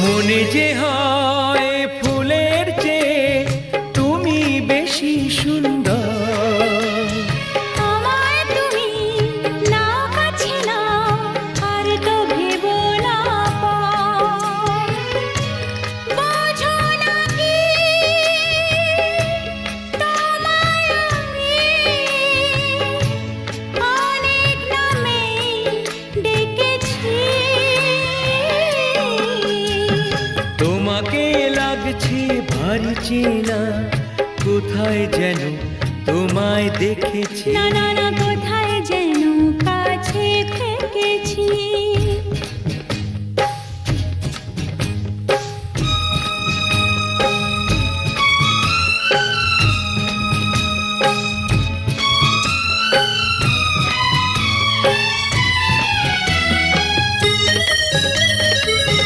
মনে যে হয় তোমাকে লাগছে ভারী চেনা। কোথায় যেন তোমায় দেখেছি। না না কোথায় যেন কাছে থেকেছি।